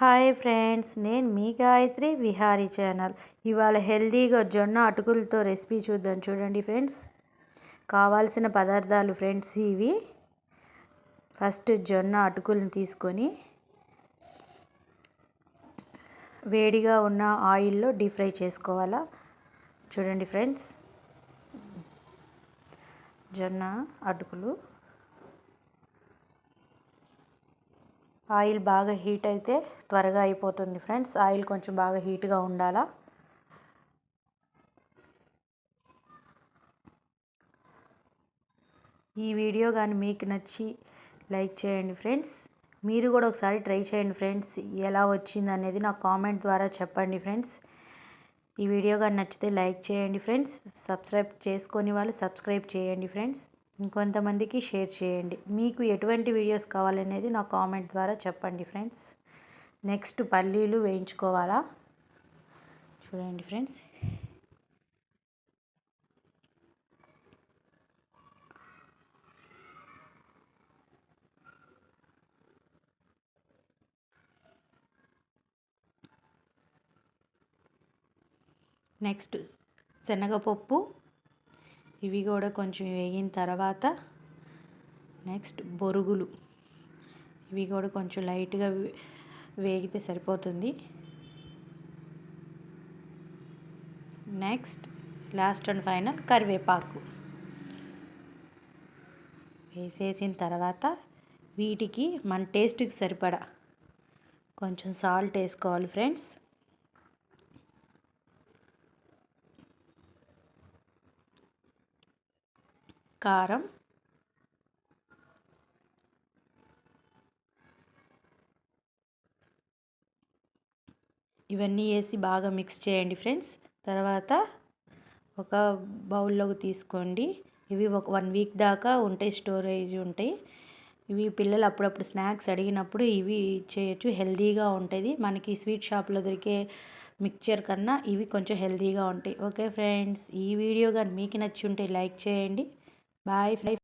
Hi friends నేను మీ Gayatri Vihari channel. ఇవాళ హెల్దీగా జొన్న అటుకులతో రెసిపీ చూద్దాం. చూడండి ఫ్రెండ్స్ కావాల్సిన పదార్థాలు ఫ్రెండ్స్ ఇవి. ఫస్ట్ జొన్న అటుకులను తీసుకొని వేడిగా ఉన్న ఆయిల్లో డీప్ ఫ్రై చేసుకోవాలా? చూడండి ఫ్రెండ్స్ జొన్న అటుకులు. ఆయిల్ బాగా హీట్ అయితే త్వరగా అయిపోతుంది ఫ్రెండ్స్. ఆయిల్ కొంచెం బాగా హీట్గా ఉండాలా. ఈ వీడియో కానీ మీకు నచ్చి లైక్ చేయండి ఫ్రెండ్స్. మీరు కూడా ఒకసారి ట్రై చేయండి ఫ్రెండ్స్. ఎలా వచ్చింది అనేది నాకు కామెంట్ ద్వారా చెప్పండి ఫ్రెండ్స్. ఈ వీడియో కానీ నచ్చితే లైక్ చేయండి ఫ్రెండ్స్. సబ్స్క్రైబ్ చేసుకొని వాళ్ళు సబ్స్క్రైబ్ చేయండి ఫ్రెండ్స్. ఇంకొంతమందికి షేర్ చేయండి. మీకు ఎటువంటి వీడియోస్ కావాలనేది నా కామెంట్ ద్వారా చెప్పండి ఫ్రెండ్స్. నెక్స్ట్ పల్లీలు వేయించుకోవాలా? చూడండి ఫ్రెండ్స్. నెక్స్ట్ శనగపప్పు ఇవి కూడా కొంచెం వేగిన తర్వాత నెక్స్ట్ బొరుగులు. ఇవి కూడా కొంచెం లైట్గా వేగితే సరిపోతుంది. నెక్స్ట్ లాస్ట్ అండ్ ఫైనల్ కరివేపాకు. వేసేసిన తర్వాత వీటికి మన టేస్ట్కి సరిపడా కొంచెం సాల్ట్ వేసుకోవాలి ఫ్రెండ్స్. కారం. ఇవన్నీ వేసి బాగా మిక్స్ చేయండి ఫ్రెండ్స్. తర్వాత ఒక బౌల్లోకి తీసుకోండి. ఇవి ఒక వన్ వీక్ దాకా ఉంటాయి స్టోరేజ్ ఉంటాయి. ఇవి పిల్లలు అప్పుడప్పుడు స్నాక్స్ అడిగినప్పుడు ఇవి చేయొచ్చు హెల్దీగా ఉంటుంది మనకి స్వీట్ షాప్లో దొరికే మిక్చర్ కన్నా ఇవి కొంచెం హెల్దీగా ఉంటాయి. ఓకే ఫ్రెండ్స్ ఈ వీడియో కానీ మీకు నచ్చి ఉంటే లైక్ చేయండి. Bye fry